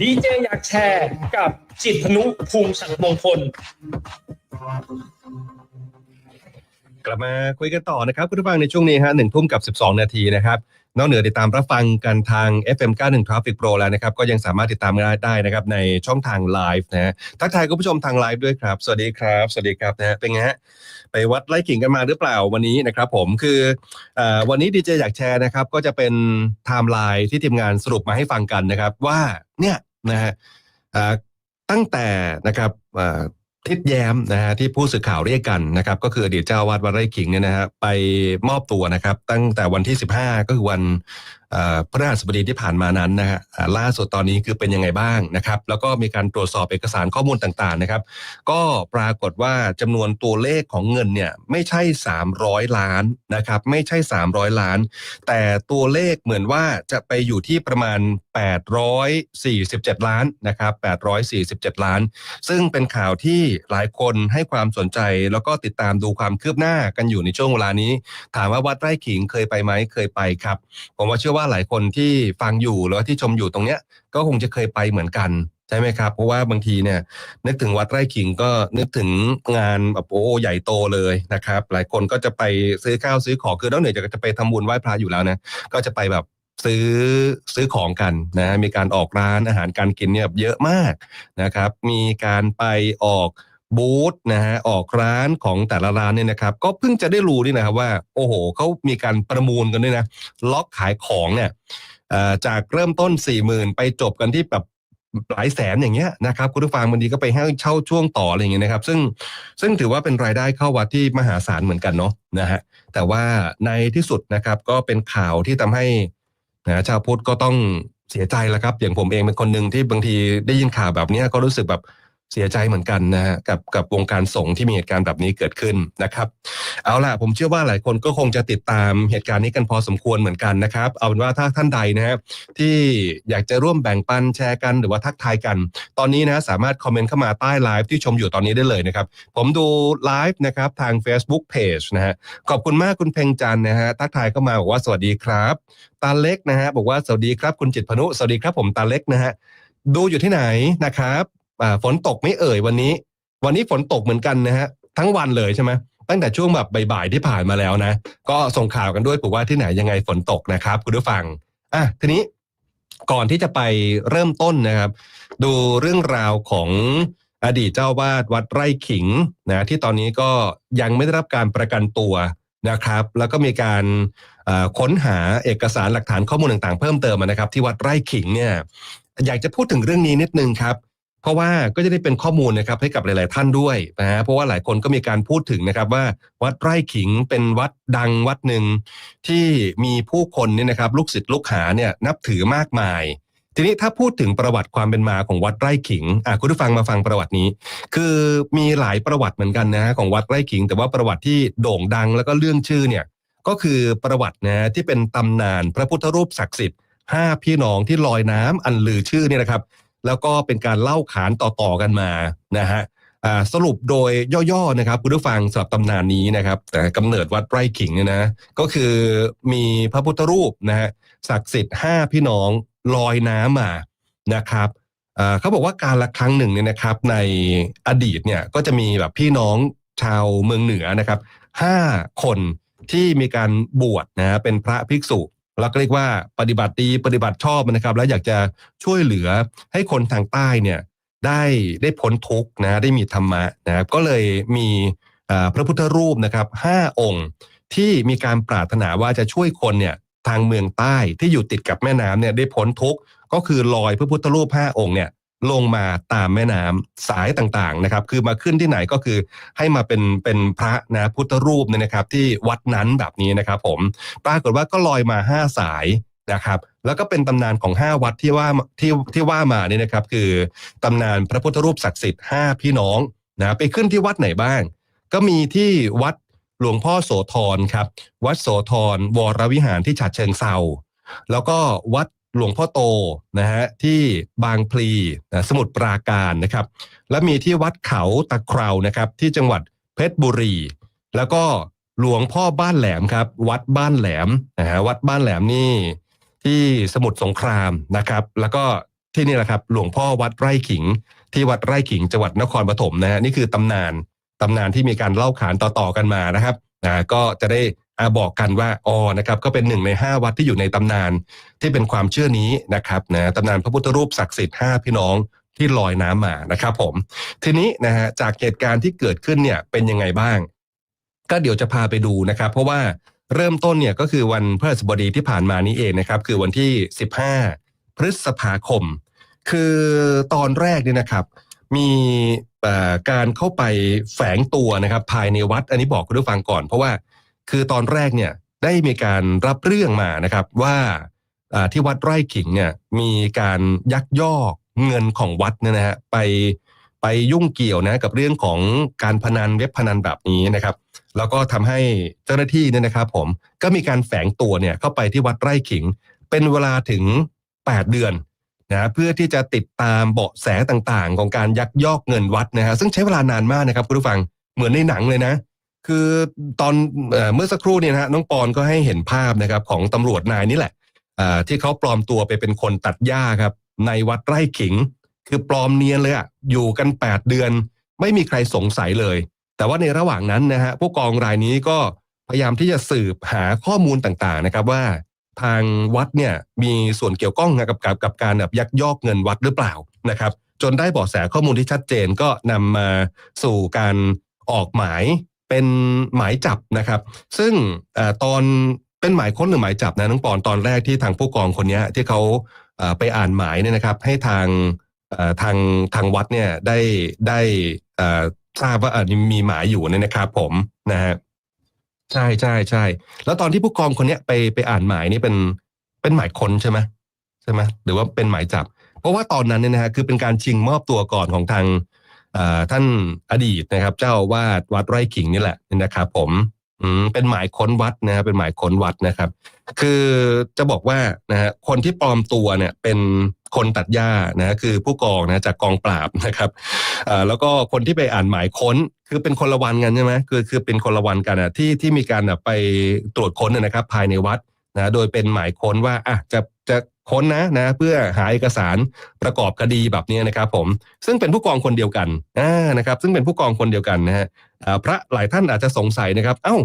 ดีเจอยากแชร์กับจิตพนุภูมิศักดิ์มงคล กลับมาคุยกันต่อนะครับคุณผู้ฟังในช่วงนี้ฮะหนึ่งทุ่มกับ 12 นาทีนะครับนอกเหนือติดตามรับฟังกันทาง FM 91 Traffic Pro แล้วนะครับ ก็ยังสามารถติดตามกันได้นะครับในช่องทางไลฟ์นะฮะทักทายคุณผู้ชมทางไลฟ์ด้วยครับ สวัสดีครับ สวัสดีครับนะฮะเป็นไงฮะไปวัดไล่กิ่งกันมาหรือเปล่าวันนี้นะครับผมคืออวันนี้ดีเจอยากแชร์นะครับ ก็จะเป็นไทม์ไลน์ที่ทีมงานสรุปมาให้ฟังกันนะครับ ว่าเนี่ย นะฮะตั้งแต่นะครับทิดแย้มนะฮะที่ผู้สื่อข่าวเรียกกันนะครับก็คืออดีตเจ้าวาดวัดไร่ขิงเนี่ยนะฮะไปมอบตัวนะครับ ตั้งแต่วันที่ 15 ก็คือวันเอ่อพฤหัสบดีที่ผ่านมานั้นนะฮะล่าสุดตอนนี้คือเป็นยังไงบ้างนะครับ แล้วก็มีการตรวจสอบเอกสารข้อมูลต่างๆนะครับ ก็ปรากฏว่าจำนวนตัวเลขของเงินเนี่ยไม่ใช่ 300 ล้านนะครับ ไม่ใช่ 300 ล้าน แต่ตัวเลขเหมือนว่าจะไปอยู่ที่ประมาณ 847 ล้านนะครับ847 ล้าน ซึ่งเป็นข่าวที่หลายคนให้ความสนใจ แล้วก็ติดตามดูความคืบหน้ากันอยู่ในช่วงเวลานี้ ถามว่าวัดไร่ขิงเคยไปไหมเคยไปครับ ผมว่าเชื่อว่าหลายคนที่ฟังอยู่หรือว่าที่ชมอยู่ตรงเนี้ย ก็คงจะเคยไปเหมือนกันใช่ไหมครับ เพราะว่าบางทีเนี่ยนึกถึงวัดไร่ขิงก็นึกถึงงานแบบโอ้ใหญ่โตเลยนะครับ หลายคนก็จะไปซื้อข้าวซื้อของคือนอกเหนือจากจะไปทำบุญไหว้พระอยู่แล้วนะก็จะไปแบบซื้อซื้อของกันนะมีการออกร้านอาหารการกินเนี่ยเยอะมากนะครับ มีการไปออก บูธนะฮะออกร้านของแต่ละร้านเนี่ยนะครับ ก็เพิ่งจะได้รู้นี่นะครับว่า โอ้โหเขามีการประมูลกันด้วยนะ ล็อกขายของเนี่ยจากเริ่มต้น4ี่หมื่นไปจบกันที่แบบหลายแสนอย่างเงี้ยนะครับคุณผู้ฟังบางทีก็ไปให้เช่าช่วงต่ออะไรอย่างเงี้ยนะครับ ซึ่งซึ่งถือว่าเป็นรายได้เข้าวัดที่มหาศาลเหมือนกันเนาะนะฮะแต่ว่าในที่สุดนะครับก็เป็นข่าวที่ทำให้นะชาวพุทธก็ต้องเสียใจแล้วครับ อย่างผมเองเป็นคนหนึ่งที่บางทีได้ยินข่าวแบบนี้ก็รู้สึกแบบ เสียใจเหมือนกันนะฮะกับกับวงการสงฆ์ที่มีเหตุการณ์แบบนี้เกิดขึ้นนะครับ เอาล่ะผมเชื่อว่าหลายคนก็คงจะติดตามเหตุการณ์นี้กันพอสมควรเหมือนกันนะครับ เอาเป็นว่าถ้าท่านใดนะครับที่อยากจะร่วมแบ่งปันแชร์กันหรือว่าทักทายกัน ตอนนี้นะสามารถคอมเมนต์เข้ามาใต้ไลฟ์ที่ชมอยู่ตอนนี้ได้เลยนะครับ ผมดูไลฟ์นะครับทาง Facebook Page นะฮะขอบคุณมากคุณเพ็งจันนะฮะทักทายเข้ามาบอกว่าสวัสดีครับตาเล็กนะฮะบอกว่าสวัสดีครับคุณจิตพนุสวัสดีครับผมตาเล็กนะฮะดูอยู่ที่ไหนนะครับ อ่าฝนตกไม่เอ่ยวันนี้ วันนี้ฝนตกเหมือนกันนะฮะทั้งวันเลยใช่ไหมตั้งแต่ช่วงแบบบ่ายๆที่ผ่านมาแล้วนะ ก็ส่งข่าวกันด้วยผมว่าที่ไหนยังไงฝนตกนะครับ คุณผู้ฟังอะทีนี้ก่อนที่จะไปเริ่มต้นนะครับ ดูเรื่องราวของอดีตเจ้าวาดวัดไร่ขิงนะที่ตอนนี้ก็ยังไม่ได้รับการประกันตัวนะครับ แล้วก็มีการค้นหาเอกสารหลักฐานข้อมูลต่างๆ เพิ่มเติมนะครับ ที่วัดไร่ขิงเนี่ยอยากจะพูดถึงเรื่องนี้นิดนึงครับ เพราะว่าก็จะได้เป็นข้อมูลนะครับให้กับหลาย ๆ ท่านด้วยนะฮะเพราะว่าหลายคนก็มีการพูดถึงนะครับว่าวัดไร่ขิงเป็นวัดดังวัดหนึ่งที่มีผู้คนเนี่ยนะครับลูกศิษย์ลูกหาเนี่ยนับถือมากมาย ทีนี้ถ้าพูดถึงประวัติความเป็นมาของวัดไร่ขิงอะคุณผู้ฟังมาฟังประวัตินี้ คือมีหลายประวัติเหมือนกันนะฮะของวัดไร่ขิง แต่ว่าประวัติที่โด่งดังแล้วก็เรื่องชื่อเนี่ยก็คือประวัตินะที่เป็นตำนานพระพุทธรูปศักดิ์สิทธิ์ห้าพี่น้องที่ลอยน้ำอันลือชื่อเนี่ยนะครับ แล้วก็เป็นการเล่าขานต่อๆกันมานะฮะสรุปโดยย่อๆนะครับคุณผู้ฟังสำหรับตำนานนี้นะครับแต่กำเนิดวัดไร่ขิงเนี่ยนะก็คือมีพระพุทธรูปนะฮะศักดิ์สิทธิ์ห้าพี่น้องลอยน้ำมานะครับเขาบอกว่าการละครั้งหนึ่งเนี่ยนะครับ ในอดีตเนี่ยก็จะมีแบบพี่น้องชาวเมืองเหนือนะครับห้าคนที่มีการบวชนะเป็นพระภิกษุ เราก็เรียกว่าปฏิบัติดีปฏิบัติชอบนะครับ แล้วอยากจะช่วยเหลือให้คนทางใต้เนี่ยได้ได้พ้นทุกข์นะได้มีธรรมะนะครับก็เลยมีพระพุทธรูปนะครับห้าองค์ที่มีการปรารถนาว่าจะช่วยคนเนี่ยทางเมืองใต้ที่อยู่ติดกับแม่น้ำเนี่ยได้พ้นทุกข์ก็คือลอยพระพุทธรูปห้าองค์เนี่ย ลงมาตามแม่น้ำสายต่างๆนะครับ คือมาขึ้นที่ไหนก็คือให้มาเป็นเป็นพระนะพุทธรูปเนี่ยนะครับ ที่วัดนั้นแบบนี้นะครับ ผมปรากฏว่าก็ลอยมาห้าสายนะครับ แล้วก็เป็นตำนานของห้าวัดที่ว่าที่ที่ว่ามาเนี่ยนะครับ คือตำนานพระพุทธรูปศักดิ์สิทธิ์ห้าพี่น้องนะไปขึ้นที่วัดไหนบ้าง ก็มีที่วัดหลวงพ่อโสธรครับ วัดโสธรวรวิหารที่ฉะเชิงเซาแล้วก็วัด หลวงพ่อโตนะฮะที่บางพลีนะสมุทรปราการนะครับ และมีที่วัดเขาตะเคราวนะครับที่จังหวัดเพชรบุรี แล้วก็หลวงพ่อบ้านแหลมครับ วัดบ้านแหลมนะฮะวัดบ้านแหลมนี่ที่สมุทรสงครามนะครับ แล้วก็ที่นี่แหละครับหลวงพ่อวัดไร่ขิง ที่วัดไร่ขิงจังหวัดนครปฐมนะฮะนี่คือตำนานตำนานที่มีการเล่าขานต่อๆกันมานะครับนะก็จะได้ อาบอกกันว่าอ๋อนะครับก็เป็นหนึ่งในห้าวัดที่อยู่ในตำนานที่เป็นความเชื่อนี้นะครับนะตำนานพระพุทธรูปศักดิ์สิทธิ์ห้าพี่น้องที่ลอยน้ำมานะครับผม ทีนี้นะฮะจากเหตุการณ์ที่เกิดขึ้นเนี่ยเป็นยังไงบ้าง ก็เดี๋ยวจะพาไปดูนะครับ เพราะว่าเริ่มต้นเนี่ยก็คือวันพฤหัสบดีที่ผ่านมานี้เองนะครับ คือวันที่ 15 พฤษภาคม คือตอนแรกเนี่ยนะครับ มีการเข้าไปแฝงตัวนะครับ ภายในวัดอันนี้บอกคุณผู้ฟังก่อน เพราะว่า คือตอนแรกเนี่ยได้มีการรับเรื่องมานะครับว่าที่วัดไร่ขิงเนี่ยมีการยักยอกเงินของวัดเนี่ยนะฮะไปไปยุ่งเกี่ยวนะกับเรื่องของการพนันเว็บพนันแบบนี้นะครับ แล้วก็ทำให้เจ้าหน้าที่เนี่ยนะครับ ผมก็มีการแฝงตัวเนี่ยเข้าไปที่วัดไร่ขิง เป็นเวลาถึง 8 เดือนนะเพื่อที่จะติดตามเบาะแสต่างๆ ของการยักยอกเงินวัดนะฮะซึ่งใช้เวลานานมากนะครับคุณผู้ฟังเหมือนในหนังเลยนะ คือตอนเอเมื่อสักครู่เนี่ยนะฮะน้องปอนก็ให้เห็นภาพนะครับของตำรวจนายนี่แหละที่เขาปลอมตัวไปเป็นคนตัดหญ้าครับ ในวัดไร่ขิง คือปลอมเนียนเลยอะอยู่กัน 8 เดือน ไม่มีใครสงสัยเลย แต่ว่าในระหว่างนั้นนะฮะผู้กองรายนี้ก็พยายามที่จะสืบหาข้อมูลต่างๆนะครับว่า ทางวัดเนี่ยมีส่วนเกี่ยวข้องกับกับกับการแบบยักยอกเงินวัดหรือเปล่านะครับ จนได้เบาะแสข้อมูลที่ชัดเจนก็นำมาสู่การออกหมาย เป็นหมายจับนะครับ ซึ่งอตอนเป็นหมายค้นหรือหมายจับนะน้องปอนตอนแรกที่ทางผู้กองคนนี้ที่เขาไปอ่านหมายเนี่ยนะครับ ให้ทางทางทางวัดเนี่ยได้ได้ทราบว่ามีหมายอยู่เนี่ยนะครับผมนะฮะใช่ใช่ใช่แล้วตอนที่ผู้กองคนนี้ไปไปอ่านหมายนี่เป็นเป็นหมายค้นใช่ไหมใช่ไหมหรือว่าเป็นหมายจับ เพราะว่าตอนนั้นเนี่ยนะฮะคือเป็นการชิงมอบตัวก่อนของทาง ท่านอดีตนะครับ เจ้าวาดวัดไร่ขิงนี่แหละนะครับผมอืมเป็นหมายค้นวัดนะครับเป็นหมายค้นวัดนะครับ คือจะบอกว่านะฮะคนที่ปลอมตัวเนี่ยเป็นคนตัดหญ้านะฮะคือผู้กองนะจากกองปราบนะครับอ่อแล้วก็คนที่ไปอ่านหมายค้นคือเป็นคนละวันกันใช่ไหมคือคือเป็นคนละวันกันอะที่ที่มีการอะไปตรวจค้นนยนะครับ ภายในวัดนะโดยเป็นหมายค้นว่าอะจะจะ ค้นนะนะเพื่อหาเอกสารประกอบคดีแบบนี้นะครับผมซึ่งเป็นผู้กองคนเดียวกันอ่านะครับซึ่งเป็นผู้กองคนเดียวกันนะฮะพระหลายท่านอาจจะสงสัยนะครับ เอ้า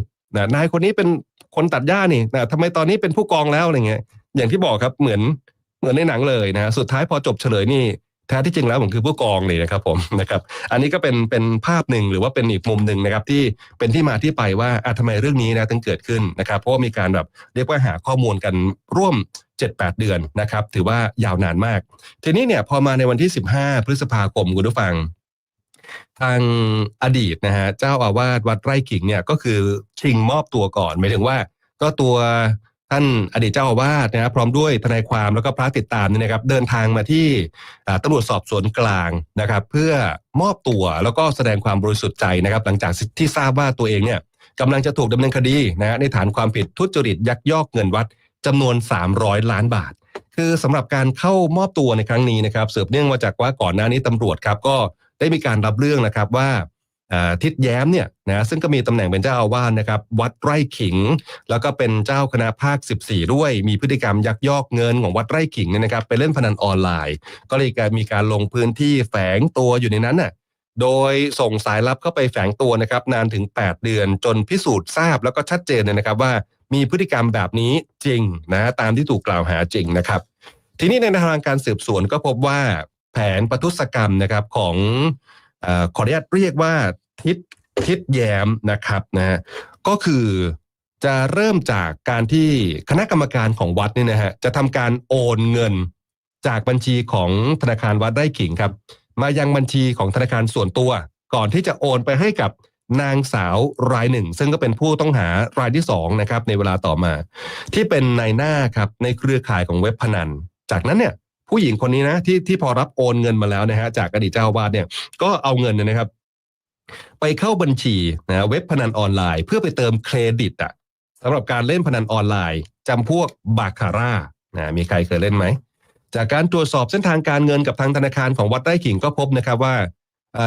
นายคนนี้เป็นคนตัดหญ้านี่นะทำไมตอนนี้เป็นผู้กองแล้วอะไรเงี้ยอย่างที่บอกครับเหมือนเหมือนในหนังเลยนะฮะสุดท้ายพอจบเฉลยนี่แท้ที่จริงแล้วผมคือผู้กองเลยนะครับผมนะครับอันนี้ก็เป็นเป็นภาพหนึ่งหรือว่าเป็นอีกมุมหนึ่งนะครับที่เป็นที่มาที่ไปว่าอะทำไมเรื่องนี้นะถึงเกิดขึ้นนะครับเพราะว่ามีการแบบเรียกว่าหาข้อมูลกันร่วม 7-8 เดือนนะครับถือว่ายาวนานมาก ทีนี้เนี่ยพอมาในวันที่ 15 พฤษภาคมคุณผู้ฟัง ทางอดีตนะฮะเจ้าอาวาสวัดไร่ขิงเนี่ยก็คือชิงมอบตัวก่อนหมายถึงว่า ก็ตัวท่านอดีตเจ้าอาวาสนะครับพร้อมด้วยทนายความแล้วก็พระติดตามนี่นะครับ เดินทางมาที่อ่าตำรวจสอบสวนกลางนะครับ เพื่อมอบตัวแล้วก็แสดงความบริสุทธิ์ใจนะครับ หลังจากที่ทราบว่าตัวเองเนี่ยกำลังจะถูกดำเนินคดีนะฮะในฐานความผิดทุจริตยักยอกเงินวัด จำนวน 300 ล้านบาท คือสำหรับการเข้ามอบตัวในครั้งนี้นะครับสืบเนื่องมาจากว่าก่อนหน้านี้ตำรวจครับก็ได้มีการรับเรื่องนะครับว่าทิดแย้มเนี่ยนะซึ่งก็มีตำแหน่งเป็นเจ้าอาวาสนะครับ วัดไร่ขิง แล้วก็เป็นเจ้าคณะภาค 14 ด้วย มีพฤติกรรมยักยอกเงินของวัดไร่ขิงเนี่ยนะครับไปเล่นพนันออนไลน์ ก็เลยการมีการลงพื้นที่แฝงตัวอยู่ในนั้นน่ะโดยส่งสายลับเข้าไปแฝงตัวนะครับนานถึง 8 เดือนจนพิสูจน์ทราบแล้วก็ชัดเจนเลยนะครับว่า มีพฤติกรรมแบบนี้จริงนะตามที่ถูกกล่าวหาจริงนะครับ ทีนี้ในทางการสืบสวนก็พบว่าแผนประทุษกรรมนะครับของอขออนุญาตเรียกว่าทิศทิศแย้มนะครับนะฮะก็คือจะเริ่มจากการที่คณะกรรมการของวัดเนี่ยนะฮะจะทำการโอนเงินจากบัญชีของธนาคารวัดไร่ขิงครับ มายังบัญชีของธนาคารส่วนตัว ก่อนที่จะโอนไปให้กับ นางสาวรายหนึ่ง ซึ่งก็เป็นผู้ต้องหารายที่สองนะครับในเวลาต่อมา ที่เป็นนายหน้าครับในเครือข่ายของเว็บพนัน จากนั้นเนี่ยผู้หญิงคนนี้นะที่ที่พอรับโอนเงินมาแล้วนะฮะจากอดีตเจ้าวาสเนี่ยก็เอาเงินเนยนะครับ ไปเข้าบัญชีนะเว็บพนันออนไลน์ เพื่อไปเติมเครดิตอะสำหรับการเล่นพนันออนไลน์จำพวกบาคาร่านะมีใครเคยเล่นไหมจากการตรวจสอบเส้นทางการเงินกับทางธนาคารของวัดไร่ขิงก็พบนะครับว่า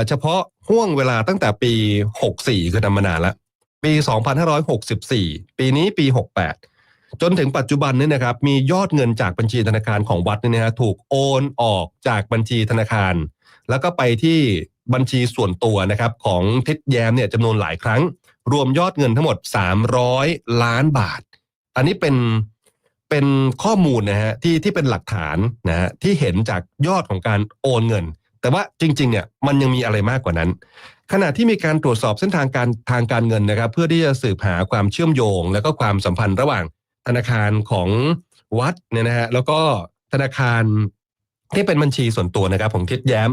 เฉพาะห่วงเวลาตั้งแต่ปี 64 คือทำมานานแล้วปี 2564 ปีนี้ปี 68 จนถึงปัจจุบันนี้นะครับ มียอดเงินจากบัญชีธนาคารของวัดเนี่ยนะฮะถูกโอนออกจากบัญชีธนาคาร แล้วก็ไปที่บัญชีส่วนตัวนะครับของทิศแยมเนี่ยจำนวนหลายครั้ง รวมยอดเงินทั้งหมด 300 ล้านบาท อันนี้เป็นเป็นข้อมูลนะฮะที่ที่เป็นหลักฐานนะฮะที่เห็นจากยอดของการโอนเงิน แต่ว่าจริงๆเนี่ยมันยังมีอะไรมากกว่านั้น ขณะที่มีการตรวจสอบเส้นทางการทางการเงินนะครับ เพื่อที่จะสืบหาความเชื่อมโยง และก็ความสัมพันธ์ระหว่างธนาคารของวัดเนี่ยนะฮะแล้วก็ธนาคารที่เป็นบัญชีส่วนตัวนะครับของทิศแย้ม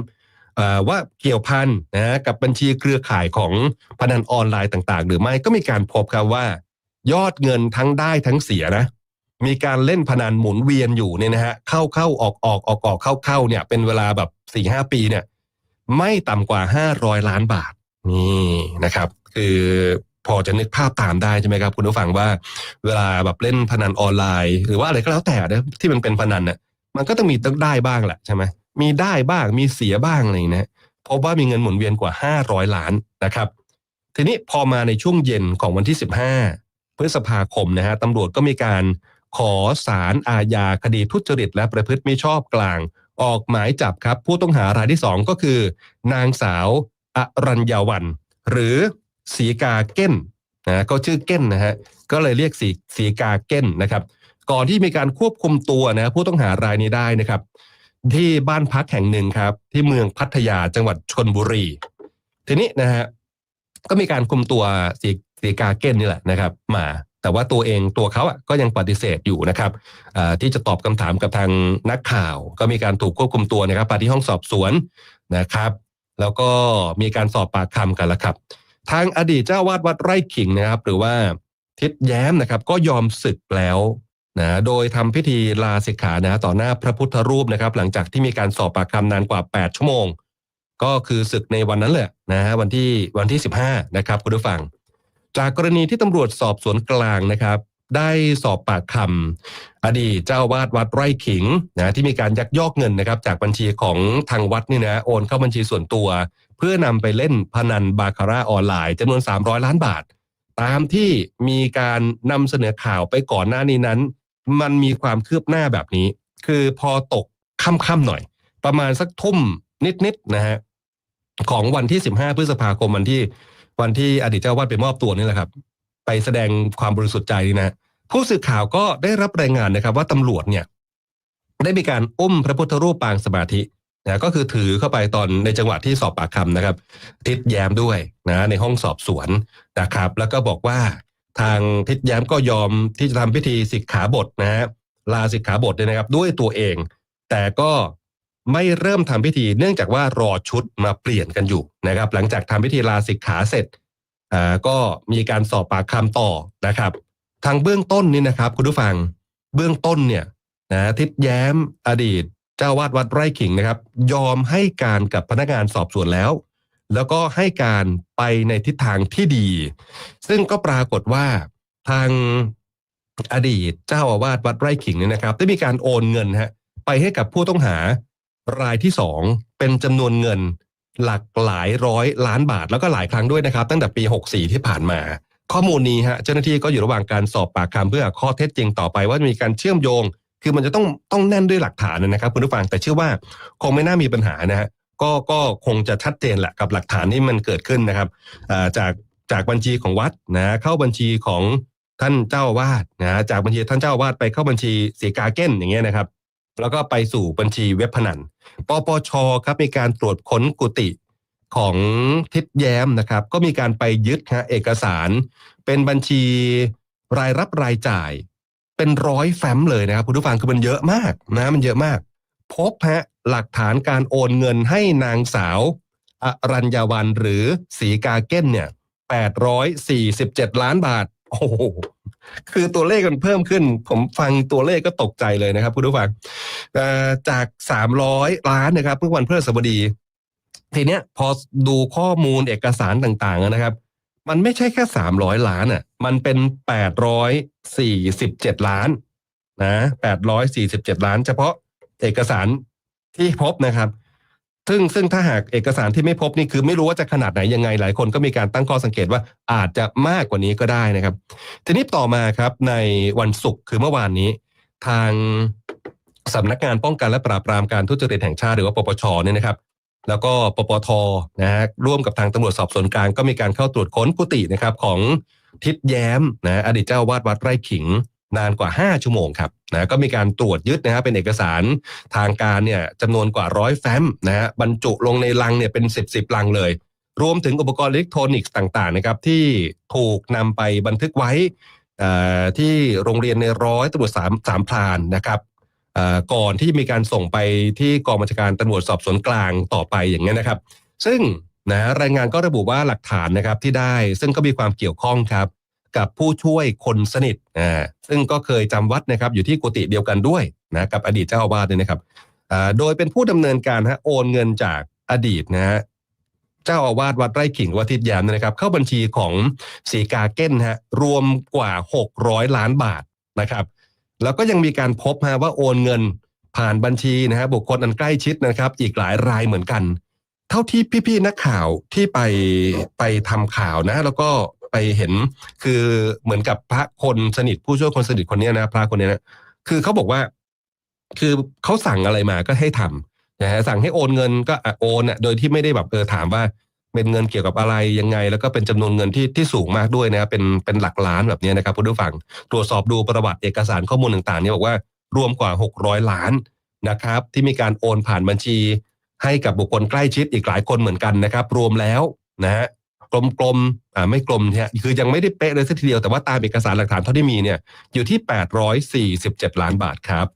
ว่าเกี่ยวพันนะกับบัญชีเครือข่ายของพนันออนไลน์ต่าง ๆ หรือไม่ก็มีการพบครับว่า ยอดเงินทั้งได้ทั้งเสียนะ มีการเล่นพนันหมุนเวียนอยู่เนี่ยนะฮะเข้าเข้าออกออกออกออกเข้าเข้าเนี่ยเป็นเวลาแบบสี่ห้าปีเนี่ยไม่ต่ำกว่า500ล้านบาทนี่นะครับ คือพอจะนึกภาพตามได้ใช่ไหมครับคุณผู้ฟังว่า เวลาแบบเล่นพนันออนไลน์ หรือว่าอะไรก็แล้วแต่นะที่มันเป็นพนันเนี่ยมันก็ต้องมีต้องได้บ้างแหละใช่ไหมมีได้บ้างมีเสียบ้างอะไรอย่างเงี้ยนะพบว่ามีเงินหมุนเวียนกว่า 500 ล้านนะครับ ทีนี้พอมาในช่วงเย็นของวันที่ 15 พฤษภาคมนะฮะตำรวจก็มีการ ขอสารอาญาคดีทุจริต และประพฤติมิชอบกลาง ออกหมายจับครับ ผู้ต้องหารายที่สองก็คือ นางสาวอรัญญาวัน หรือสีกาเก้นนะก็ชื่อเก้นนะฮะก็เลยเรียกสีสีกาเก้นนะครับก่อนที่มีการควบคุมตัวนะผู้ต้องหารายนี้ได้นะครับ ที่บ้านพักแห่งหนึ่งครับ ที่เมืองพัทยาจังหวัดชนบุรี ทีนี้นะฮะก็มีการคุมตัวสีสีกาเก้นนี่แหละนะครับ มา แต่ว่าตัวเองตัวเขาอะก็ยังปฏิเสธอยู่นะครับที่จะตอบคำถามกับทางนักข่าว ก็มีการถูกควบคุมตัวนะครับไปที่ห้องสอบสวนนะครับ แล้วก็มีการสอบปากคำกันแล้วครับ ทางอดีตเจ้าวาดวัดไร่ขิงนะครับ หรือว่าทิศแย้มนะครับ ก็ยอมศึกแล้วนะโดยทำพิธีลาสิกขานะต่อหน้าพระพุทธรูปนะครับ หลังจากที่มีการสอบปากคำนานกว่า 8 ชั่วโมง ก็คือศึกในวันนั้นแหละนะฮะวันที่วันที่ 15 นะครับคุณผู้ฟัง จากกรณีที่ตำรวจสอบสวนกลางนะครับ ได้สอบปากคำอดีตเจ้าวาดวัดไร่ขิงนะที่มีการยักยอกเงินนะครับ จากบัญชีของทางวัดนี่นะโอนเข้าบัญชีส่วนตัว เพื่อนำไปเล่นพนันบาคาร่าออนไลน์จำนวน 300 ล้านบาท ตามที่มีการนำเสนอข่าวไปก่อนหน้านี้นั้น มันมีความคืบหน้าแบบนี้ คือพอตกค่ำๆหน่อย ประมาณสักทุ่มนิดๆนะฮะของวันที่ 15 พฤษภาคมวันที่ วันที่อดีตเจ้าวาดไปมอบตัวนี่แหละครับ ไปแสดงความบริสุทธิ์ใจนี่นะผู้สื่อข่าวก็ได้รับรายงานนะครับ ว่าตำรวจเนี่ย ได้มีการอุ้มพระพุทธรูปปางสมาธินะก็คือถือเข้าไปตอนในจังหวะที่สอบปากคำนะครับ ทิศแย้มด้วยนะในห้องสอบสวนนะครับ แล้วก็บอกว่าทางทิศแย้มก็ยอมที่จะทำพิธีสิกขาบทนะฮะลาสิกขาบทเนี่ยนะครับ ด้วยตัวเอง แต่ก็ ไม่เริ่มทำพิธีเนื่องจากว่ารอชุดมาเปลี่ยนกันอยู่นะครับ หลังจากทำพิธีลาสิกขาเสร็จอ่าก็มีการสอบปากคำต่อนะครับ ทางเบื้องต้นนี่นะครับ คุณผู้ฟังเบื้องต้นเนี่ยนะทิศแย้มอดีต เจ้าวาดวัดไร่ขิงนะครับ ยอมให้การกับพนักงานสอบสวนแล้ว แล้วก็ให้การไปในทิศทางที่ดี ซึ่งก็ปรากฏว่าทางอดีตเจ้าอาวาสวัดไร่ขิงเนี่ยนะครับ ได้มีการโอนเงินฮะไปให้กับผู้ต้องหา รายที่สองเป็นจำนวนเงินหลักหลายร้อยล้านบาทแล้วก็หลายครั้งด้วยนะครับ ตั้งแต่ปี 64 ที่ผ่านมา ข้อมูลนี้ฮะเจ้าหน้าที่ก็อยู่ระหว่างการสอบปากคำเพื่อข้อเท็จจริงต่อไปว่ามีการเชื่อมโยง คือมันจะต้องต้องแน่นด้วยหลักฐานนะครับ คุณผู้ฟังแต่เชื่อว่าคงไม่น่ามีปัญหานะฮะก็ก็คงจะชัดเจนแหละกับหลักฐานที่มันเกิดขึ้นนะครับจากจากบัญชีของวัดนะเข้าบัญชีของท่านเจ้าวาสนะจากบัญชีท่านเจ้าวาสไปเข้าบัญชีสีกาเก้นอย่างเงี้ยนะครับ แล้วก็ไปสู่บัญชีเว็บพนัน ปปชครับมีการตรวจค้นกุฏิของทิศแย้มนะครับ ก็มีการไปยึดฮะเอกสาร เป็นบัญชีรายรับรายจ่าย เป็นร้อยแฟ้มเลยนะครับคุณผู้ฟังคือมันเยอะมากนะมันเยอะมาก พบฮะหลักฐานการโอนเงินให้นางสาวอรัญญาวันหรือสีกาเก้นเนี่ย847 ล้านบาท โอ้โหคือตัวเลขมันเพิ่มขึ้น ผมฟังตัวเลขก็ตกใจเลยนะครับคุณผู้ฟังเอ่อจาก300ล้านนะครับเมื่อวันพฤหัสบดี ทีเนี้ยพอดูข้อมูลเอกสารต่างๆนะครับ มันไม่ใช่แค่300ล้านอะ มันเป็น847ล้านนะ847ล้าน เฉพาะเอกสารที่พบนะครับ ซึ่งซึ่งถ้าหากเอกสารที่ไม่พบนี่คือไม่รู้ว่าจะขนาดไหนยังไงหลายคนก็มีการตั้งข้อสังเกตว่าอาจจะมากกว่านี้ก็ได้นะครับ ทีนี้ต่อมาครับในวันศุกร์คือเมื่อวานนี้ ทางสำนักงานป้องกันและปราบปรามการทุจริตแห่งชาติหรือว่าปปชเนี่ยนะครับ แล้วก็ปปทนะฮะร่วมกับทางตำรวจสอบสวนกลางก็มีการเข้าตรวจค้นกุฏินะครับของทิศแย้มนะอดีตเจ้าวาดวัดไร่ขิง นานกว่า 5 ชั่วโมงครับนะก็มีการตรวจยึดนะฮะเป็นเอกสารทางการเนี่ยจำนวนกว่าร้อยแฟ้มนะฮะบรรจุลงในลังเนี่ยเป็น 10บสลังเลย รวมถึงอุปกรณ์อิเล็กทรอนิกส์ต่างๆนะครับที่ถูกนำไปบันทึกไว้เอ่อที่โรงเรียนในร้อยตำรวจสามสามพรานนะครับอ่อก่อนที่จะมีการส่งไปที่กองบัญชาการตำรวจสอบสวนกลางต่อไปอย่างเงี้ยนะครับ ซึ่งนะรายงานก็ระบุว่าหลักฐานนะครับที่ได้ซึ่งก็มีความเกี่ยวข้องครับ กับผู้ช่วยคนสนิทอ่าซึ่งก็เคยจำวัดนะครับอยู่ที่กุฏิเดียวกันด้วยนะกับอดีตเจ้าอาวาสเนี่ยนะครับอ่าโดยเป็นผู้ดำเนินการฮะโอนเงินจากอดีตนะฮะเจ้าอาวาสวัดไร่ขิงวัดทิศยามเนี่ยนะครับ เข้าบัญชีของสีกาเก้นฮะรวมกว่า 600 ล้านบาทนะครับ แล้วก็ยังมีการพบฮะว่าโอนเงินผ่านบัญชีนะฮะบุคคลอันใกล้ชิดนะครับ อีกหลายรายเหมือนกัน เท่าที่พี่ๆนักข่าวที่ไปไปทำข่าวนะ แล้วก็ ไปเห็น คือเหมือนกับพระคนสนิทผู้ช่วยคนสนิทคนนี้นะพระคนนี้นะคือเขาบอกว่า คือเขาสั่งอะไรมาก็ให้ทำนะฮะสั่งให้โอนเงินก็โอนอะโดยที่ไม่ได้แบบเออถามว่าเป็นเงินเกี่ยวกับอะไรยังไง แล้วก็เป็นจำนวนเงินที่ที่สูงมากด้วยนะครับเป็นเป็นหลักล้านแบบนี้นะครับคุณผู้ฟังตรวจสอบดูประวัติเอกสารข้อมูลต่างๆเนี่ยบอกว่ารวมกว่า 600 ล้านนะครับ ที่มีการโอนผ่านบัญชีให้กับบุคคลใกล้ชิดอีกหลายคนเหมือนกันนะครับ รวมแล้วนะฮะ กลมๆอ่าไม่กลมเนี่ยคือยังไม่ได้เป๊ะเลยสักทีเดียวแต่ว่าตามเอกสารหลักฐานเท่าที่มีเนี่ยอยู่ที่ 847 ล้านบาทครับ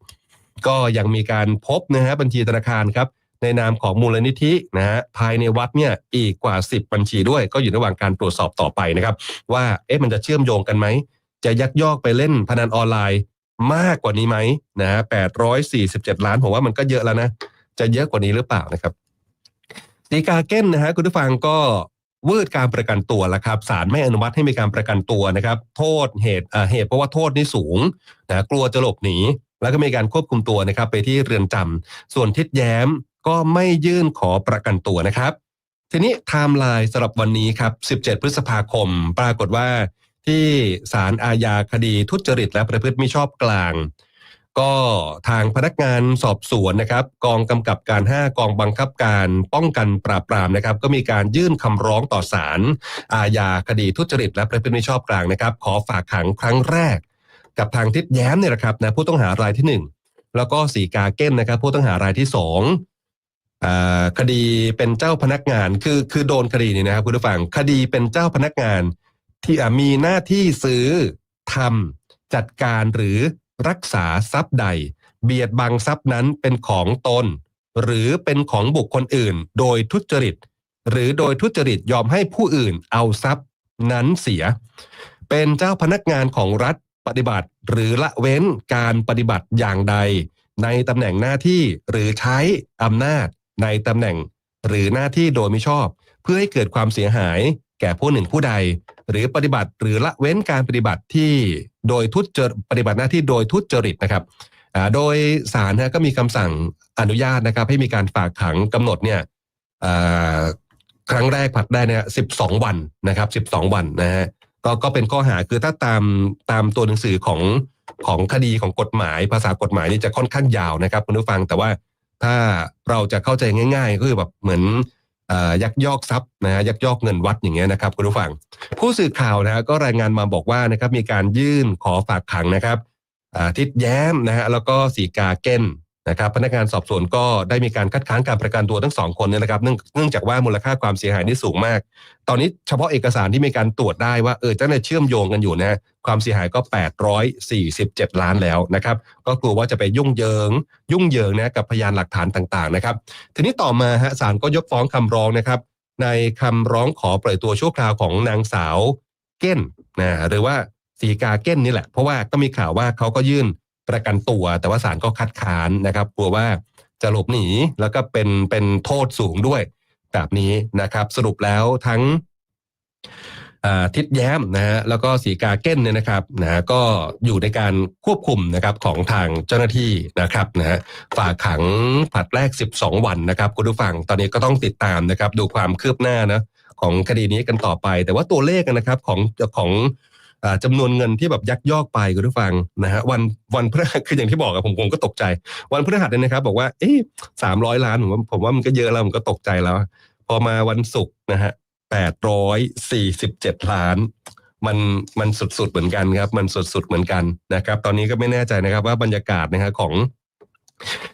ก็ยังมีการพบนะฮะบัญชีธนาคารครับในนามของมูลนิธินะฮะภายในวัดเนี่ยอีกกว่า 10 บัญชีด้วย ก็อยู่ระหว่างการตรวจสอบต่อไปนะครับว่าเอ๊ะมันจะเชื่อมโยงกันไหม จะยักยอกไปเล่นพนันออนไลน์มากกว่านี้ไหมนะฮะ847 ล้านผมว่ามันก็เยอะแล้วนะ จะเยอะกว่านี้หรือเปล่านะครับสีกาเก้นนะฮะคุณผู้ฟังก็ วืดการประกันตัวแล้วครับศาลไม่อนุมัติให้มีการประกันตัวนะครับ โทษเหตุอ่าเหตุเพราะว่าโทษนี่สูงนะกลัวจะหลบหนี แล้วก็มีการควบคุมตัวนะครับ ไปที่เรือนจำส่วนทิศแย้มก็ไม่ยื่นขอประกันตัวนะครับ ทีนี้ไทม์ไลน์สำหรับวันนี้ครับ 17 พฤษภาคม ปรากฏว่าที่ศาลอาญาคดีทุจริตและประพฤติมิชอบกลาง ก็ทางพนักงานสอบสวนนะครับ กองกำกับการ 5 กองบังคับการป้องกันปราบปรามนะครับ ก็มีการยื่นคำร้องต่อศาลอาญาคดีทุจริต และประพฤติมิชอบกลางนะครับ ขอฝากขังครั้งแรก กับทางทิศแย้มเนี่ยนะครับนะผู้ต้องหารายที่หนึ่งแล้วก็สีกาเก้นนะครับ ผู้ต้องหารายที่สองคดีเป็นเจ้าพนักงานคือคือโดนคดีนี่นะครับคุณผู้ฟังคดีเป็นเจ้าพนักงานที่มีหน้าที่ซื้อทำจัดการหรือ รักษาทรัพย์ใด เบียดบังทรัพย์นั้นเป็นของตน หรือเป็นของบุคคลอื่น โดยทุจริต หรือโดยทุจริตยอมให้ผู้อื่นเอาทรัพย์นั้นเสีย เป็นเจ้าพนักงานของรัฐปฏิบัติ หรือละเว้นการปฏิบัติอย่างใด ในตำแหน่งหน้าที่หรือใช้อำนาจ ในตำแหน่ง หรือหน้าที่โดยมิชอบ เพื่อให้เกิดความเสียหาย แก่ผู้หนึ่งผู้ใด หรือปฏิบัติหรือละเว้นการปฏิบัติที่ โดยทุจริตปฏิบัติหน้าที่โดยทุจริตนะครับโดยศาลนะก็มีคำสั่งอนุญาตนะครับ ให้มีการฝากขังกำหนดเนี่ยครั้งแรกผัดได้เนี่ยสิบสองวันนะครับสิบสองวันนะฮะก็ก็เป็นข้อหาคือถ้าตามตามตัวหนังสือของของคดีของกฎหมาย ภาษากฎหมายนี่จะค่อนข้างยาวนะครับคุณผู้ฟังแต่ว่าถ้าเราจะเข้าใจง่าย ๆ ก็คือแบบเหมือน ยักยอกทรัพย์นะฮะยักยอกเงินวัดอย่างเงี้ยนะครับคุณผู้ฟัง ผู้สื่อข่าวนะฮะก็รายงานมาบอกว่านะครับมีการยื่นขอฝากขังนะครับทิศแย้มนะฮะแล้วก็สีกาเก้น นะครับพนักงานสอบสวนก็ได้มีการคัดค้านการประกันตัวทั้งสองคนเนี่ยนะครับเนื่องจากว่ามูลค่าความเสียหายนี่สูงมาก ตอนนี้เฉพาะเอกสารที่มีการตรวจได้ว่าเออจะเนี่ยเชื่อมโยงกันอยู่นะความเสียหายก็ 847 ล้านแล้วนะครับ ก็กลัวว่าจะไปยุ่งเหยิง ยุ่งเหยิงนะกับพยานหลักฐานต่างๆนะครับ ทีนี้ต่อมาฮะศาลก็ยกฟ้องคำร้องนะครับ ในคำร้องขอปล่อยตัวชั่วคราวของนางสาวเก้นนะหรือว่าสีกาเก้นนี่แหละ เพราะว่าก็มีข่าวว่าเขาก็ยื่น ประกันตัว แต่ว่าศาลก็คัดค้านนะครับกลัวว่าจะหลบหนีแล้วก็เป็นเป็นโทษสูงด้วยแบบนี้นะครับ สรุปแล้วทั้งทิดแย้มนะฮะแล้วก็สีกาเก้นเนี่ยนะครับนะฮะก็อยู่ในการควบคุมนะครับของทางเจ้าหน้าที่นะครับนะฮะฝากขังผลัดแรก 12 วันนะครับคุณผู้ฟังตอนนี้ก็ต้องติดตามนะครับ ดูความคืบหน้านะของคดีนี้กันต่อไป แต่ว่าตัวเลขนะครับของของ อ่าจำนวนเงินที่แบบยักยอกไปคุณผู้ฟังนะฮะวันวันพฤหัสคืออย่างที่บอกอะผมผมก็ตกใจ วันพฤหัสเนี่ยนะครับ บอกว่าเอ๊ะสามร้อยล้านผมว่าผมว่ามันก็เยอะแล้วผมก็ตกใจแล้ว พอมาวันศุกร์นะฮะแปดร้อยสี่สิบเจ็ดล้านมันมันสุดๆเหมือนกันครับ มันสุดๆเหมือนกันนะครับ ตอนนี้ก็ไม่แน่ใจนะครับว่าบรรยากาศนะครับของ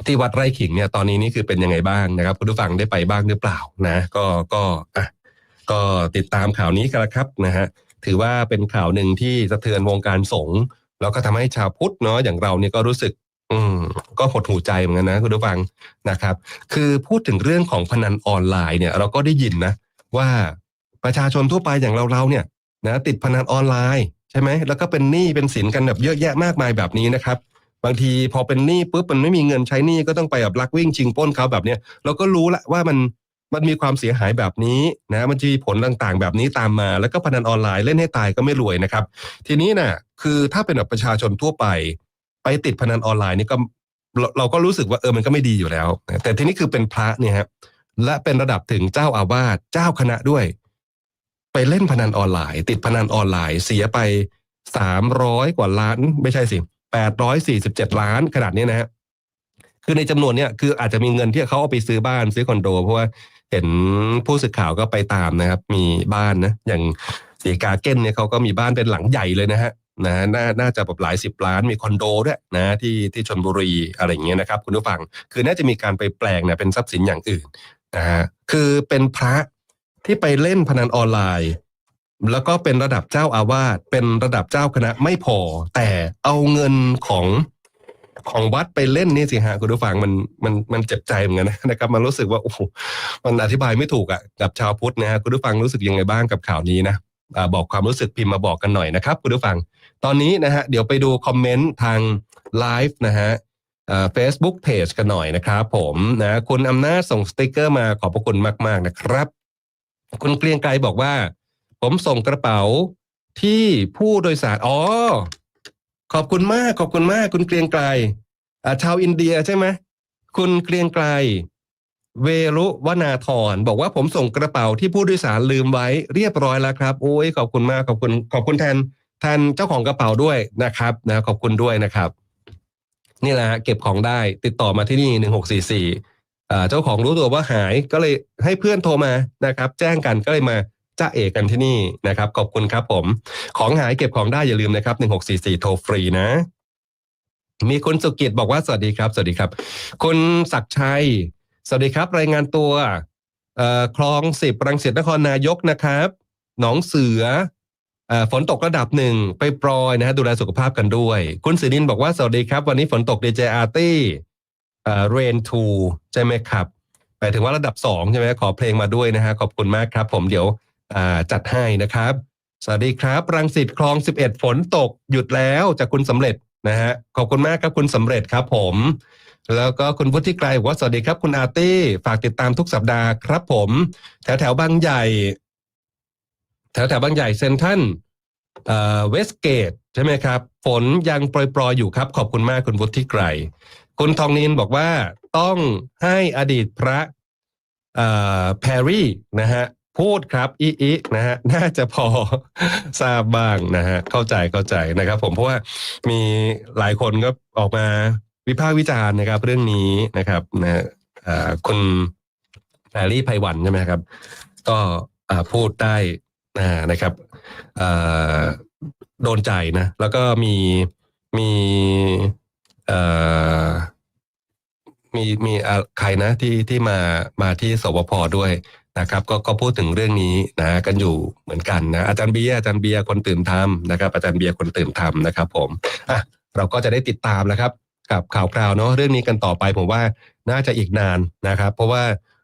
ที่วัดไร่ขิงเนี่ยตอนนี้นี่คือเป็นยังไงบ้างนะครับคุณผู้ฟังได้ไปบ้างหรือเปล่านะ ก็ก็อะก็ติดตามข่าวนี้กันละครับนะฮะ ถือว่าเป็นข่าวหนึ่งที่สะเทือนวงการสงฆ์แล้วก็ทำให้ชาวพุทธเนาะอย่างเราเนี่ยก็รู้สึก อืมก็หดหูใจเหมือนกันนะคุณผู้ฟังนะครับ คือพูดถึงเรื่องของพนันออนไลน์เนี่ย เราก็ได้ยินนะ ว่าประชาชนทั่วไปอย่างเราเราเนี่ยนะติดพนันออนไลน์ใช่ไหมแล้วก็เป็นหนี้เป็นสินกันแบบเยอะแยะมากมายแบบนี้นะครับ บางทีพอเป็นหนี้ปุ๊บมันไม่มีเงินใช้หนี้ก็ต้องไปแบบลักวิ่งชิงป้นเขาแบบเนี้ยเราก็รู้ละว่ามัน มันมีความเสียหายแบบนี้นะมันจะมีผลต่างๆ แบบนี้ตามมา แล้วก็พนันออนไลน์เล่นให้ตายก็ไม่รวยนะครับ ทีนี้น่ะคือถ้าเป็นแบบประชาชนทั่วไป ไปติดพนันออนไลน์นี่ก็เราก็รู้สึกว่าเออมันก็ไม่ดีอยู่แล้ว แต่ทีนี้คือเป็นพระเนี่ยฮะและเป็นระดับถึงเจ้าอาวาสเจ้าคณะด้วย ไปเล่นพนันออนไลน์ ติดพนันออนไลน์เสียไปสามร้อยกว่าล้าน ไม่ใช่สิแปดร้อยสี่สิบเจ็ดล้านขนาดนี้นะฮะคือในจำนวนเนี้ยคืออาจจะมีเงินที่เขาเอาไปซื้อบ้านซื้อคอนโด เพราะว่า เห็นผู้สื่อข่าวก็ไปตามนะครับ มีบ้านนะอย่างสีกาเก้นเนี่ยเขาก็มีบ้านเป็นหลังใหญ่เลยนะฮะนะน่าน่าจะแบบหลายสิบล้านมีคอนโดด้วยนะที่ที่ชนบุรีอะไรอย่างเงี้ยนะครับ คุณผู้ฟังคือน่าจะมีการไปแปลงเนี่ยเป็นทรัพย์สินอย่างอื่นนะฮะคือเป็นพระที่ไปเล่นพนันออนไลน์ แล้วก็เป็นระดับเจ้าอาวาสเป็นระดับเจ้าคณะไม่พอ แต่เอาเงินของ ของวัดไปเล่นนี่สิฮะคุณผู้ฟังมันมันมันเจ็บใจเหมือนกันนะนะครับ มันรู้สึกว่าโอ้โหมันอธิบายไม่ถูกอะกับชาวพุทธนะฮะคุณผู้ฟังรู้สึกยังไงบ้างกับข่าวนี้นะอบอกความรู้สึกพิมพ์มาบอกกันหน่อยนะครับคุณผู้ฟัง ตอนนี้นะฮะเดี๋ยวไปดูคอมเมนต์ทางไลฟ์นะฮะเฟซบุ๊กเพจกันหน่อยนะครับผมนะคุณอำนาจส่งสติกเกอร์มาขอบพระคุณมาก ๆนะครับ คุณเกรียงไกรบอกว่า ผมส่งกระเป๋าที่ผู้โดยสารอ๋อ ขอบคุณมาก ขอบคุณมาก คุณเกรียงไกรอ่าชาวอินเดียใช่ไหมคุณเกรียงไกรเวรุวนาธรบอกว่าผมส่งกระเป๋าที่ผู้โดยสารลืมไว้เรียบร้อยแล้วครับ โอ้ยขอบคุณมากขอบคุณ ขอบคุณแทนแทนเจ้าของกระเป๋าด้วยนะครับนะขอบคุณด้วยนะครับ นี่แหละฮะเก็บของได้ติดต่อมาที่นี่หนึ่งหกสี่สี่เจ้าของรู้ตัวว่าหายก็เลยให้เพื่อนโทรมานะครับ แจ้งกันก็เลยมา จ้าเอกกันที่นี่นะครับ ขอบคุณครับผม ของหายเก็บของได้อย่าลืมนะครับหนึ่งหกสี่สี่โทรฟรีนะ มีคุณสุกิจบอกว่าสวัสดีครับ สวัสดีครับ คุณศักชัย สวัสดีครับ รายงานตัวคลองสิบรังสิตนครนายกนะครับ หนองเสือฝนตกระดับหนึ่งไปปรอยนะฮะดูแลสุขภาพกันด้วย คุณสิรินบอกว่าสวัสดีครับ วันนี้ฝนตกดีเจอาร์ตี้เรนทูใช่ไหมครับหมายถึงว่าระดับสองใช่ไหมขอเพลงมาด้วยนะฮะขอบคุณมากครับ ผมเดี๋ยว จัดให้นะครับ สวัสดีครับ รังสิตคลอง 11 ฝนตกหยุดแล้วจากคุณสำเร็จนะฮะขอบคุณมากครับคุณสำเร็จครับผม แล้วก็คุณวุฒิไกรว่าสวัสดีครับ คุณอาร์ตี้ฝากติดตามทุกสัปดาห์ครับผม แถวแถวบางใหญ่ แถวแถวบางใหญ่เซนทันเวสเกตใช่ไหมครับ ฝนยังโปรยๆอยู่ครับ ขอบคุณมากคุณวุฒิไกรคุณทองนินบอกว่าต้องให้อดีตพระแพรรี่นะฮะ พูดครับอีอีนะฮะน่าจะพอทราบบ้างนะฮะเข้าใจเข้าใจนะครับ ผมเพราะว่ามีหลายคนก็ออกมาวิพากษ์วิจารณ์นะครับ เรื่องนี้นะครับนะฮะอ่าคุณแพรรี่ไพวันใช่ไหมครับ ก็อ่าพูดได้นะครับอ่าโดนใจนะ แล้วก็มีมีอ่อ มีมีใครนะที่ที่มามาที่สวพด้วยนะครับก็ก็พูดถึงเรื่องนี้นะกันอยู่เหมือนกันนะอาจารย์เบียร์อาจารย์เบียร์คนตื่นทำนะครับ อาจารย์เบียร์คนตื่นทำนะครับ ผมอะเราก็จะได้ติดตามแล้วครับกับข่าวคราวเนาะเรื่องนี้กันต่อไปผมว่าน่าจะอีกนานนะครับ เพราะว่า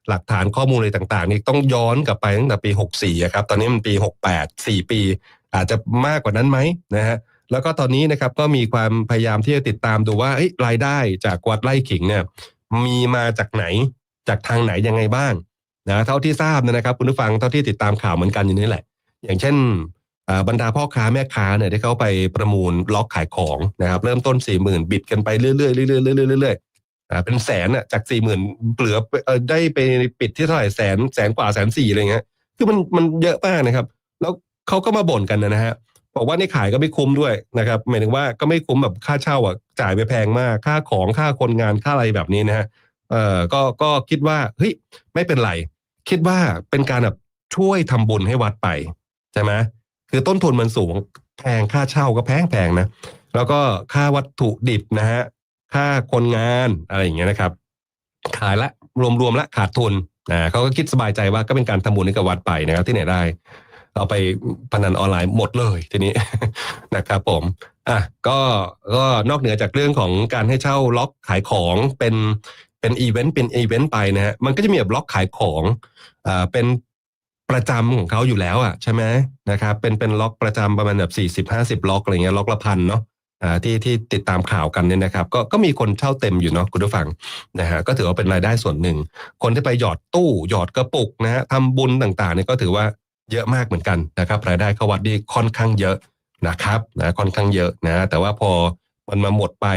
หลักฐานข้อมูลอะไรต่างๆ นี่ต้องย้อนกลับไปตั้งแต่ปี 64ครับตอนนี้มันปี 68 4 ปี อาจจะมากกว่านั้นไหมนะฮะแล้วก็ตอนนี้นะครับก็มีความพยายามที่จะติดตามดูว่ารายได้จากวัดไร่ขิงเนี่ย มีมาจากไหนจากทางไหนยังไงบ้างนะเท่าที่ทราบนะครับ คุณผู้ฟังเท่าที่ติดตามข่าวเหมือนกันอยู่นี่แหละ อย่างเช่นบรรดาพ่อค้าแม่ค้าเนี่ยที่เขาไปประมูลล็อกขายของนะครับ เริ่มต้นสี่หมื่นบิดกันไปเรื่อยๆเรื่อยๆเรื่อยๆเรื่อยๆอ่าเป็นแสนอะจากสี่หมื่นเหลือเอ่อได้ไปปิดที่เท่าไหร่แสนแสนกว่าแสนสี่อะไรเงี้ยคือมันมันเยอะมากนะครับ แล้วเขาก็มาบ่นกันนะฮะ บอกว่านี่ขายก็ไม่คุ้มด้วยนะครับหมายถึงว่าก็ไม่คุ้มแบบค่าเช่าอะจ่ายไปแพงมากค่าของค่าคนงานค่าอะไรแบบนี้นะฮะเอ่อก็ก็คิดว่าเฮ้ยไม่เป็นไร คิดว่าเป็นการแบบช่วยทำบุญให้วัดไปใช่ไหมคือต้นทุนมันสูงแพงค่าเช่าก็แพงแพงนะแล้วก็ค่าวัตถุดิบนะฮะค่าคนงานอะไรอย่างเงี้ยนะครับ ขายละรวมๆละขาดทุนอ่าเขาก็คิดสบายใจว่าก็เป็นการทำบุญให้กับวัดไปนะครับที่ไหนได้ เอาไปพนันออนไลน์หมดเลยทีนี้นะครับผมอะก็ก็นอกเหนือจากเรื่องของการให้เช่าล็อกขายของเป็นเป็นอีเวนต์เป็นอีเวนต์ไปนะฮะมันก็จะมีแบบล็อกขายของอ่าเป็นประจำของเขาอยู่แล้วอะใช่ไหมนะครับเป็นเป็นล็อกประจำประมาณแบบสี่สิบห้าสิบล็อกอะไรเงี้ยล็อกละพันเนาะอ่าที่ที่ติดตามข่าวกันเนี่ยนะครับ ก็ก็มีคนเช่าเต็มอยู่เนาะคุณผู้ฟังนะฮะก็ถือว่าเป็นรายได้ส่วนหนึ่ง คนที่ไปหยอดตู้หยอดกระปุกนะฮะทำบุญต่างๆเนี่ยก็ถือว่า เยอะมากเหมือนกันนะครับรายได้เข้าวัดนี่ค่อนข้างเยอะนะครับนะค่อนข้างเยอะนะแต่ว่าพอมันมาหมดไป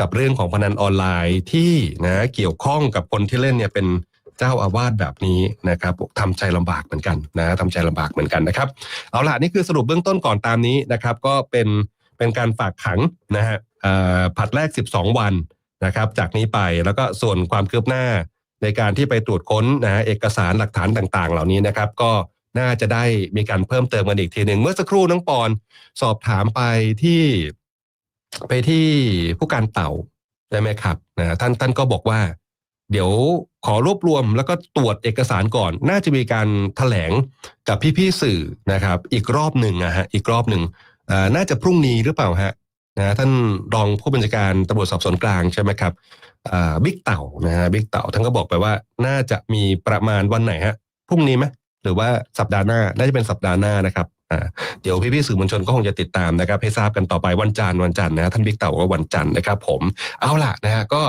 กับเรื่องของพนันออนไลน์ที่นะเกี่ยวข้องกับคนที่เล่นเนี่ยเป็นเจ้าอาวาสแบบนี้นะครับทำใจลำบากเหมือนกันนะทำใจลำบากเหมือนกันนะครับ เอาล่ะนี่คือสรุปเบื้องต้นก่อนตามนี้นะครับ ก็เป็นเป็นการฝากขังนะฮะผัดแรก 12 วันนะครับ จากนี้ไปแล้วก็ส่วนความคืบหน้าในการที่ไปตรวจค้นนะฮะเอกสารหลักฐานต่างๆ เหล่านี้นะครับ ก็ น่าจะได้มีการเพิ่มเติมกันอีกทีหนึ่งเมื่อสักครู่น้องปอนสอบถามไปที่ไปที่ผู้การเต่าใช่ไหมครับนะท่านท่านก็บอกว่า เดี๋ยวขอรวบรวมแล้วก็ตรวจเอกสารก่อน น่าจะมีการแถลงกับพี่ๆสื่อนะครับ อีกรอบหนึ่งนะฮะอีกรอบหนึ่งน่าจะพรุ่งนี้หรือเปล่าฮะนะท่านรองผู้บัญชาการตำรวจสอบสวนกลางใช่ไหมครับบิ๊กเต่านะฮะบิ๊กเต่าท่านก็บอกไปว่า น่าจะมีประมาณวันไหนฮะพรุ่งนี้ไหม หรือว่าสัปดาห์หน้าน่าจะเป็นสัปดาห์หน้านะครับอ่าเดี๋ยวพี่ๆสื่อมวลชนก็คงจะติดตามนะครับ ให้ทราบกันต่อไปวันจันทร์วันจันทร์นะท่านบิ๊กเต่ากว่าวันจันทร์นะครับ ผมเอาล่ะนะฮะก็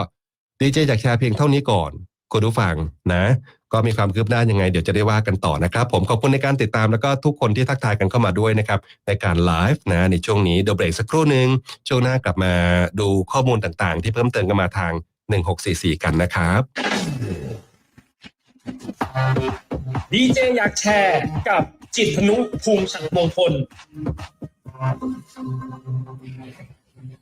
ดีเจจากแชร์เพียงเท่านี้ก่อนคุณผู้ฟังนะ ก็มีความคืบหน้ายังไง เดี๋ยวจะได้ว่ากันต่อนะครับ ผมขอบคุณในการติดตามแล้วก็ทุกคนที่ทักทายกันเข้ามาด้วยนะครับ ในการไลฟ์นะในช่วงนี้เดี๋ยวเบรกสักครู่หนึ่งช่วงหน้ากลับมาดูข้อมูลต่างๆ ที่เพิ่มเติมกันมาทาง 1644 กันนะครับ ดีเจอยากแชร์กับจิตพนุภูมิสังมงคล